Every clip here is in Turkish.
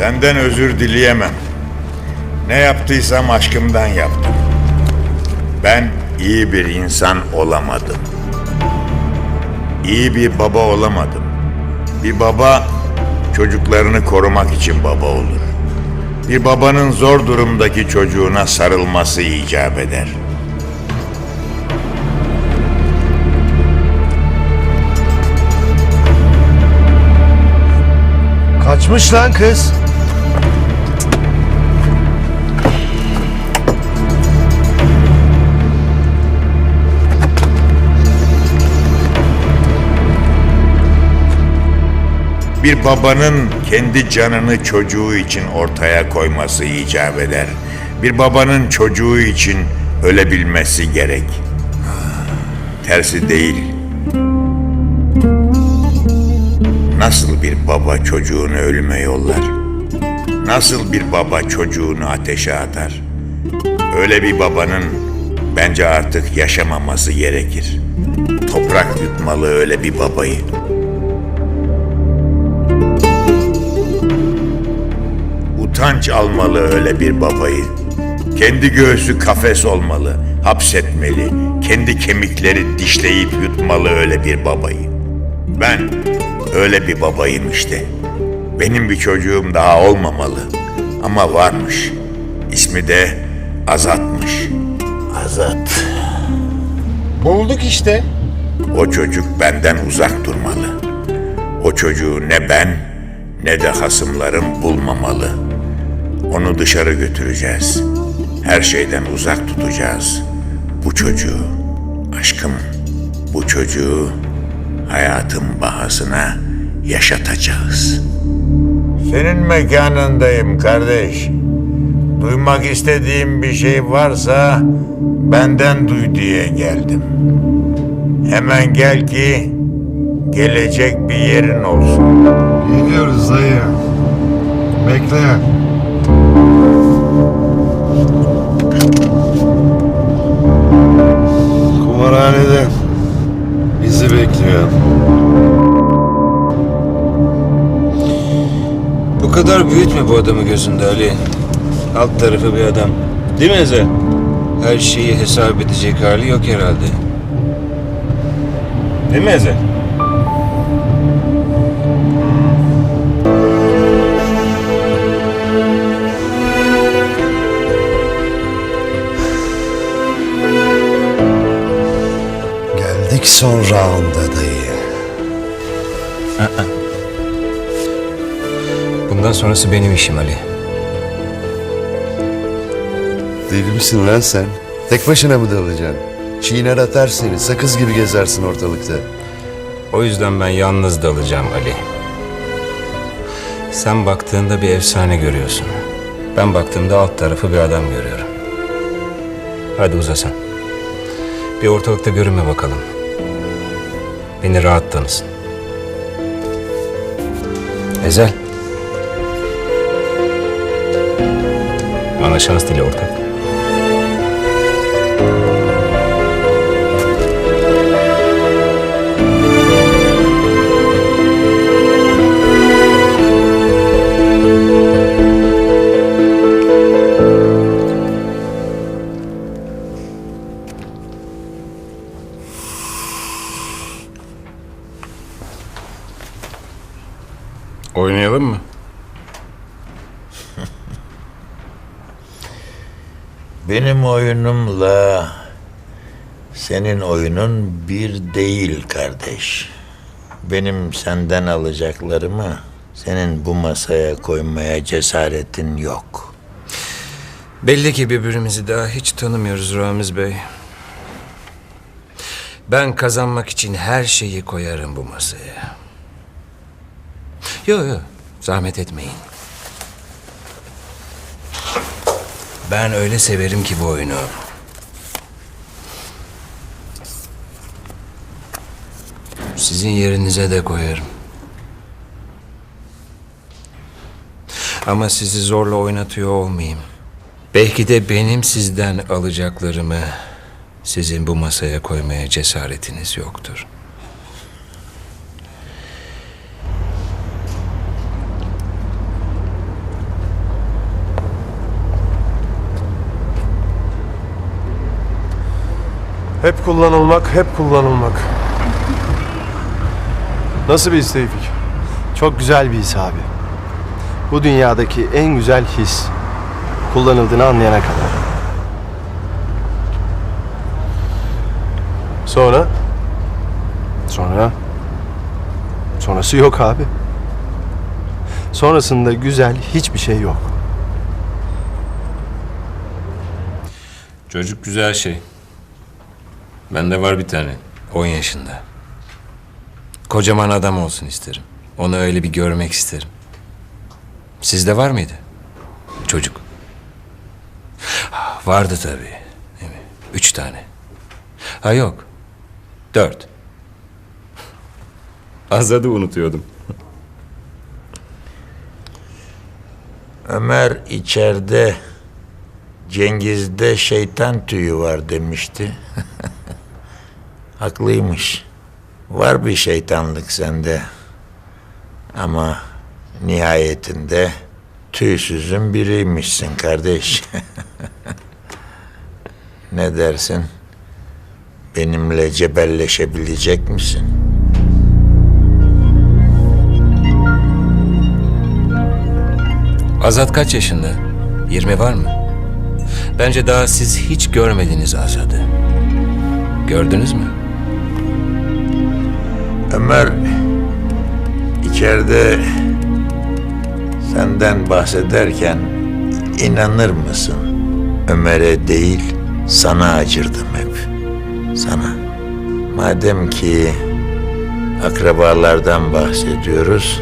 Senden özür dileyemem. Ne yaptıysam aşkımdan yaptım. Ben iyi bir insan olamadım. İyi bir baba olamadım. Bir baba çocuklarını korumak için baba olur. Bir babanın zor durumdaki çocuğuna sarılması icap eder. Kaçmış lan kız. Bir babanın kendi canını çocuğu için ortaya koyması icap eder. Bir babanın çocuğu için ölebilmesi gerek. Tersi değil. Nasıl bir baba çocuğunu ölüme yollar? Nasıl bir baba çocuğunu ateşe atar? Öyle bir babanın bence artık yaşamaması gerekir. Toprak yutmalı öyle bir babayı. Utanç almalı öyle bir babayı. Kendi göğsü kafes olmalı, hapsetmeli. Kendi kemikleri dişleyip yutmalı öyle bir babayı. Ben öyle bir babayım işte. Benim bir çocuğum daha olmamalı. Ama varmış. İsmi de Azat'mış. Azat. Bulduk işte. O çocuk benden uzak durmalı. O çocuğu ne ben ne de hasımlarım bulmamalı. Onu dışarı götüreceğiz. Her şeyden uzak tutacağız. Bu çocuğu, aşkım, bu çocuğu hayatın bahasına yaşatacağız. Senin mekanındayım kardeş. Duymak istediğim bir şey varsa benden duy diye geldim. Hemen gel ki gelecek bir yerin olsun. Geliyoruz dayı. Bekle. Kadar büyütme bu adamı gözünde Ali. Alt tarafı bir adam. Değil mi Ezel? Her şeyi hesap edecek hali yok herhalde. Değil mi Ezel? Geldik son rounda dayı. Bundan sonrası benim işim Ali. Deli misin lan sen? Tek başına mı dalacaksın? Çiğner atar seni. Sakız gibi gezersin ortalıkta. O yüzden ben yalnız dalacağım Ali. Sen baktığında bir efsane görüyorsun. Ben baktığımda alt tarafı bir adam görüyorum. Hadi uza sen. Bir ortalıkta görünme bakalım. Beni rahat tanısın. Ezel. Şans dile ortak. Oynayalım mı? Benim oyunumla senin oyunun bir değil kardeş. Benim senden alacaklarımı senin bu masaya koymaya cesaretin yok. Belli ki birbirimizi daha hiç tanımıyoruz Ramiz Bey. Ben kazanmak için her şeyi koyarım bu masaya. Yok yok, zahmet etmeyin. Ben öyle severim ki bu oyunu. Sizin yerinize de koyarım. Ama sizi zorla oynatıyor olmayayım. Belki de benim sizden alacaklarımı sizin bu masaya koymaya cesaretiniz yoktur. Hep kullanılmak, hep kullanılmak. Nasıl bir his Tevfik? Çok güzel bir his abi. Bu dünyadaki en güzel his. Kullanıldığını anlayana kadar. Sonra? Sonra... Sonrası yok abi. Sonrasında güzel hiçbir şey yok. Çocuk güzel şey. Bende var bir tane. 10 yaşında. Kocaman adam olsun isterim. Onu öyle bir görmek isterim. Sizde var mıydı? Çocuk. Vardı tabii. Değil mi? Üç tane. Ha yok. Dört. Azad'ı unutuyordum. Ömer içeride Cengiz'de şeytan tüyü var demişti. Haklıymış. Var bir şeytanlık sende. Ama nihayetinde tüysüzün biriymişsin kardeş. ne dersin? Benimle cebelleşebilecek misin? Azat kaç yaşında? 20 var mı? Bence daha siz hiç görmediniz Azad'ı. Gördünüz mü? Ömer içeride senden bahsederken inanır mısın? Ömer'e değil sana acırdım hep. Sana. Madem ki akrabalardan bahsediyoruz,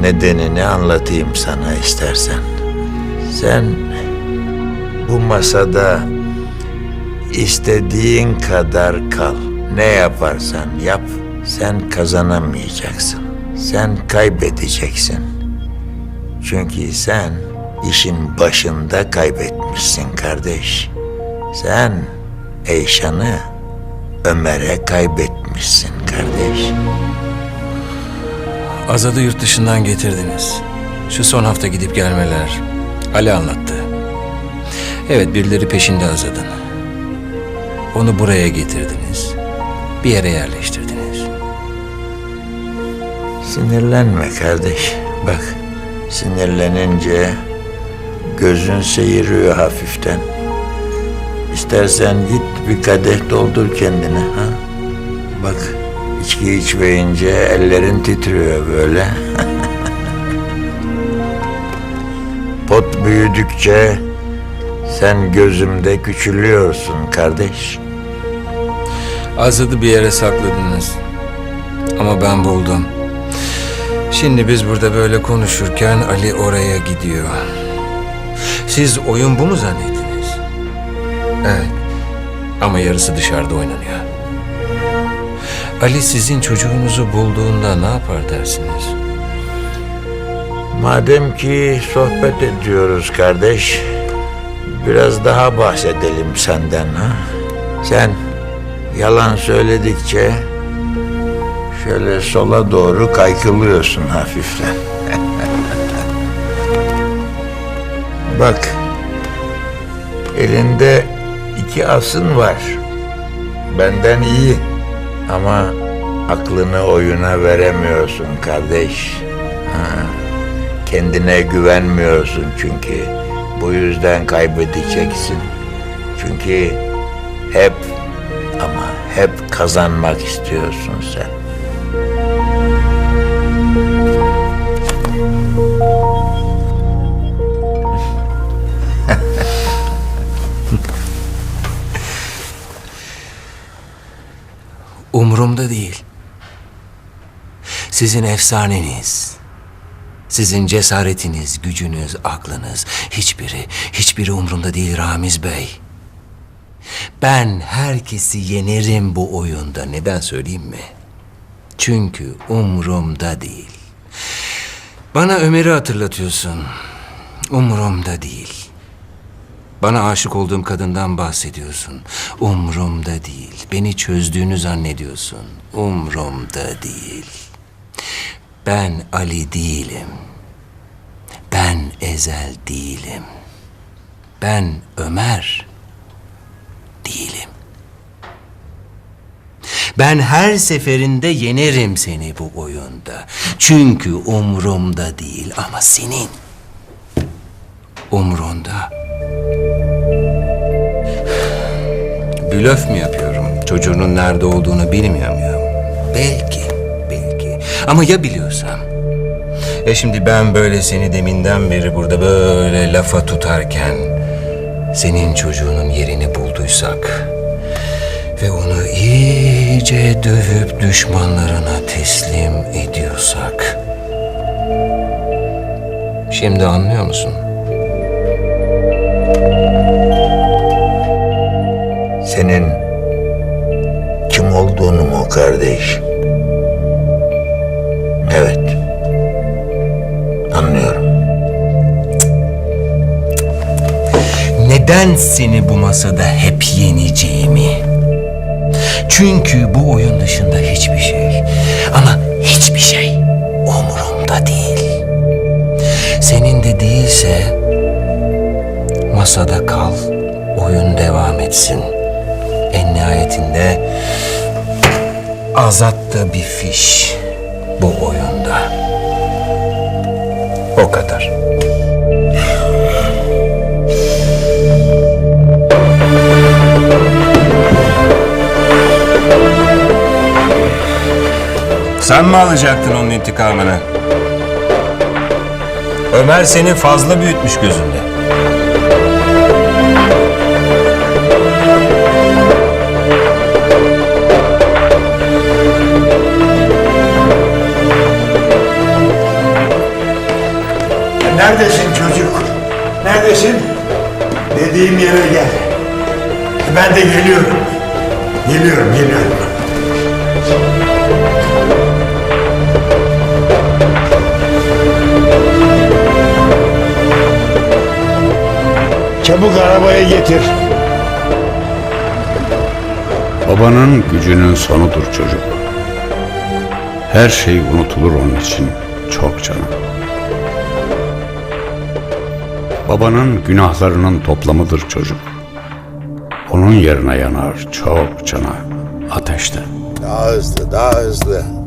nedenini anlatayım sana istersen. Sen bu masada istediğin kadar kal. Ne yaparsan yap, sen kazanamayacaksın. Sen kaybedeceksin. Çünkü sen işin başında kaybetmişsin kardeş. Sen Eyşan'ı Ömer'e kaybetmişsin kardeş. Azad'ı yurt dışından getirdiniz. Şu son hafta gidip gelmeler. Ali anlattı. Evet birileri peşinde Azad'ın. Onu buraya getirdiniz. Bir yere yerleştirdiniz. Sinirlenme kardeş. Bak sinirlenince gözün seyiriyor hafiften. İstersen git bir kadeh doldur kendine ha. Bak içki içmeyince ellerin titriyor böyle. Pot büyüdükçe sen gözümde küçülüyorsun kardeş. Azad'ı bir yere sakladınız. Ama ben buldum. Şimdi biz burada böyle konuşurken Ali oraya gidiyor. Siz oyun bu mu zannettiniz? Evet. Ama yarısı dışarıda oynanıyor. Ali sizin çocuğunuzu bulduğunda ne yapar dersiniz? Madem ki sohbet ediyoruz kardeş, biraz daha bahsedelim senden ha. Sen yalan söyledikçe şöyle sola doğru kaykılıyorsun hafiften. Bak, elinde iki asın var. Benden iyi ama aklını oyuna veremiyorsun kardeş. Kendine güvenmiyorsun çünkü. Bu yüzden kaybedeceksin. Çünkü hep ama hep kazanmak istiyorsun sen. Umurumda değil. Sizin efsaneniz, sizin cesaretiniz, gücünüz, aklınız hiçbiri, hiçbiri umurumda değil Ramiz Bey. Ben herkesi yenerim bu oyunda. Neden söyleyeyim mi? Çünkü umurumda değil. Bana Ömer'i hatırlatıyorsun. Umurumda değil. Bana aşık olduğum kadından bahsediyorsun. Umrumda değil. Beni çözdüğünü zannediyorsun. Umrumda değil. Ben Ali değilim. Ben Ezel değilim. Ben Ömer değilim. Ben her seferinde yenerim seni bu oyunda. Çünkü umrumda değil ama senin umrunda. Blöf mü yapıyorum? Çocuğunun nerede olduğunu bilmiyor muyum? Belki, belki. Ama ya biliyorsam? E şimdi ben böyle seni deminden beri burada böyle lafa tutarken senin çocuğunun yerini bulduysak ve onu iyice dövüp düşmanlarına teslim ediyorsak şimdi anlıyor musun? Senin kim olduğunu mu kardeş? Evet. Anlıyorum. Neden seni bu masada hep yeneceğimi? Çünkü bu oyun dışında hiçbir şey ama hiçbir şey umurumda değil. Senin de değilse masada kal, oyun devam etsin. Nihayetinde Azat da bir fiş bu oyunda. O kadar. Sen mi alacaktın onun intikamını? Ömer seni fazla büyütmüş gözünde. De geliyorum. Geliyorum, geliyorum. Çabuk arabaya getir. Babanın gücünün sonudur çocuk. Her şey unutulur onun için çok canım. Babanın günahlarının toplamıdır çocuk. Onun yerine yanar çok cana ateşte. Daha hızlı, daha hızlı.